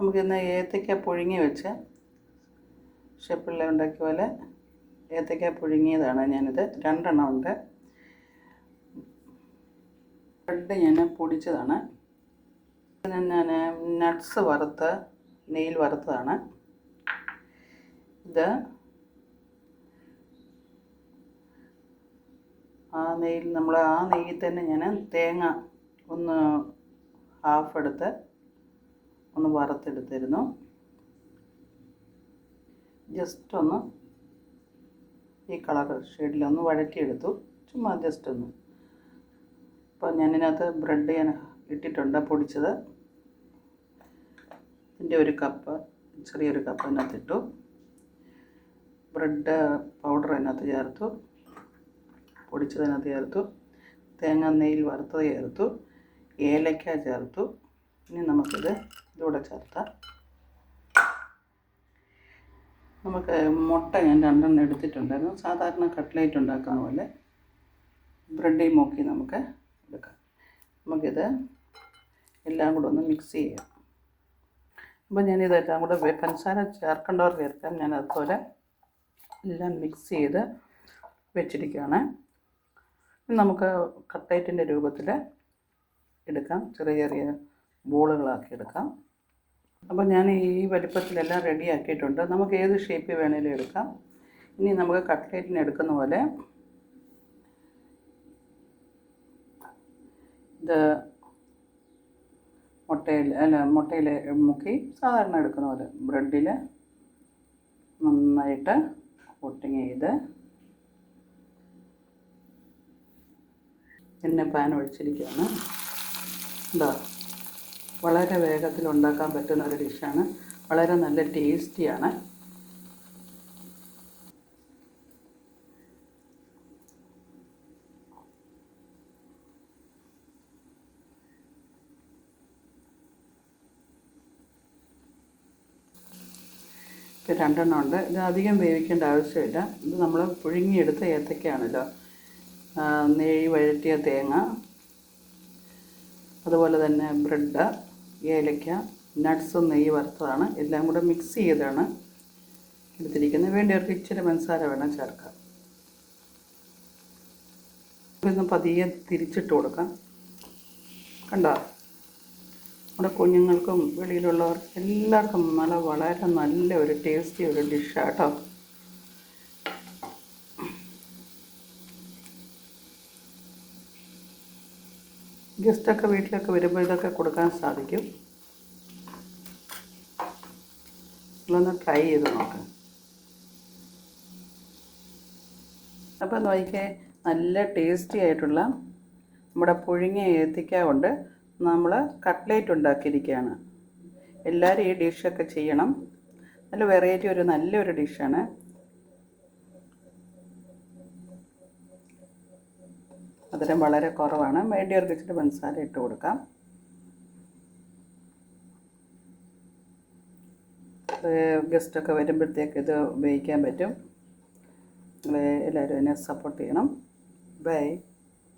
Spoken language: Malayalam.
നമുക്കിന്ന് ഏത്തയ്ക്ക പുഴുങ്ങി വെച്ച് ഷെപ്പിള്ള ഉണ്ടാക്കിയ പോലെ ഏത്തയ്ക്ക പുഴുങ്ങിയതാണ് ഞാനിത്. രണ്ടെണ്ണം ഉണ്ട്. ബ്രെഡ് ഞാൻ പൊടിച്ചതാണ്. ഞാൻ നട്ട്സ് വറുത്ത് നെയ്യിൽ വറുത്തതാണ്. ഇത് ആ നെയ്യിൽ നമ്മൾ ആ നെയ്യിൽ തന്നെ ഞാൻ തേങ്ങ ഒന്ന് ഹാഫ് എടുത്ത് ഒന്ന് വറുത്തെടുത്തിരുന്നു. ജസ്റ്റ് ഒന്ന് ഈ കളർ ഷെയ്ഡിലൊന്ന് വഴറ്റിയെടുത്തു. ചുമ്മാ ജസ്റ്റ് ഒന്ന്. അപ്പോൾ ഞാനിതിനകത്ത് ബ്രെഡ് ഞാൻ ഇട്ടിട്ടുണ്ട് പൊടിച്ചത്. ഇതിന്റെ ഒരു കപ്പ് ചെറിയൊരു കപ്പ് അതിനകത്ത് ഇട്ടു ബ്രെഡ് പൗഡർ അതിനകത്ത് ചേർത്തു. പൊടിച്ചതിനകത്ത് ചേർത്തു. തേങ്ങ നെയ്യിൽ വറുത്തത് ചേർത്തു. ഏലക്ക ചേർത്തു. ഇനി നമുക്കിത് ഇതൂടെ ചേർത്ത്. നമുക്ക് മുട്ട ഞാൻ രണ്ടെണ്ണം എടുത്തിട്ടുണ്ടായിരുന്നു. സാധാരണ കട്ട്ലേറ്റ് ഉണ്ടാക്കുന്ന പോലെ ബ്രെഡിൽ മുക്കി നമുക്ക് എടുക്കാം. നമുക്കിത് എല്ലാം കൂടെ ഒന്ന് മിക്സ് ചെയ്യാം. അപ്പോൾ ഞാനിതെല്ലാം കൂടെ വെ- പഞ്ചസാര ചേർക്കേണ്ടവർ ചേർക്കാം. ഞാൻ അതുപോലെ എല്ലാം മിക്സ് ചെയ്ത് വെച്ചിരിക്കുകയാണ്. നമുക്ക് കട്ട്ലേറ്റിന്റെ രൂപത്തിൽ എടുക്കാം. ചെറിയ ചെറിയ ബോളുകളാക്കി എടുക്കാം. അപ്പോൾ ഞാൻ ഈ വലിപ്പത്തിലെല്ലാം റെഡി ആക്കിയിട്ടുണ്ട് നമുക്ക് ഏത് ഷേപ്പ് വേണേലും എടുക്കാം. ഇനി നമുക്ക് കട്ട്ലേറ്റിന് എടുക്കുന്ന പോലെ ഇത് മുട്ടയിൽ അല്ല മുട്ടയിൽ മുക്കി സാധാരണ എടുക്കുന്ന പോലെ ബ്രെഡിൽ നന്നായിട്ട് കോട്ടിങ് ചെയ്ത് പിന്നെ പാൻ ഒഴിച്ചിരിക്കുകയാണ്. എന്താ വളരെ വേഗത്തിൽ ഉണ്ടാക്കാൻ പറ്റുന്ന ഒരു ഡിഷാണ്. വളരെ നല്ല ടേസ്റ്റിയാണ്. ഇത് രണ്ടെണ്ണം ഉണ്ട്. ഇത് അധികം വേവിക്കേണ്ട ആവശ്യമില്ല. ഇത് നമ്മൾ പുഴുങ്ങിയെടുത്ത ഏത്തക്കയാണല്ലോ. നെയ്യ് വഴറ്റിയ തേങ്ങ. അതുപോലെ തന്നെ ബ്രെഡ്. ഏലയ്ക്ക നട്ട്സും നെയ്യ് വറുത്തതാണ്. എല്ലാം കൂടെ മിക്സ് ചെയ്താണ് എടുത്തിരിക്കുന്നത്. വേണ്ടവർക്ക് ഇച്ചിരി പഞ്ചസാര വേണം ചേർക്കാം ഇതൊന്ന് പതിയെ തിരിച്ചിട്ട് കൊടുക്കാം. കണ്ടോ? നമ്മുടെ കുഞ്ഞുങ്ങൾക്കും വെളിയിലുള്ളവർക്കും എല്ലാവർക്കും നല്ല വളരെ നല്ല ഒരു ടേസ്റ്റി ഒരു ഡിഷാണ് ഗസ്റ്റൊക്കെ വീട്ടിലൊക്കെ വരുമ്പോൾ ഇതൊക്കെ കൊടുക്കാൻ സാധിക്കും. നിങ്ങളൊന്ന് ട്രൈ ചെയ്ത് നോക്കാം. അപ്പോൾ നോക്കിക്കേ നല്ല ടേസ്റ്റി ആയിട്ടുള്ള നമ്മുടെ പുഴുങ്ങിയ ഏത്തിക്ക കൊണ്ട് നമ്മൾ കട്ട്ലേറ്റ് ഉണ്ടാക്കിയിരിക്കുകയാണ്. എല്ലാവരും ഈ ഡിഷൊക്കെ ചെയ്യണം. നല്ല വെറൈറ്റി ഒരു നല്ലൊരു ഡിഷാണ് മധുരം വളരെ കുറവാണ്. വേണ്ടിയവർക്ക് ഇച്ചിരി പഞ്ചസാര ഇട്ട് കൊടുക്കാം. ഗസ്റ്റൊക്കെ വരുമ്പോഴത്തേക്ക് ഇത് ഉപയോഗിക്കാൻ പറ്റും. എല്ലാവരും എന്നെ സപ്പോർട്ട് ചെയ്യണം. ബൈ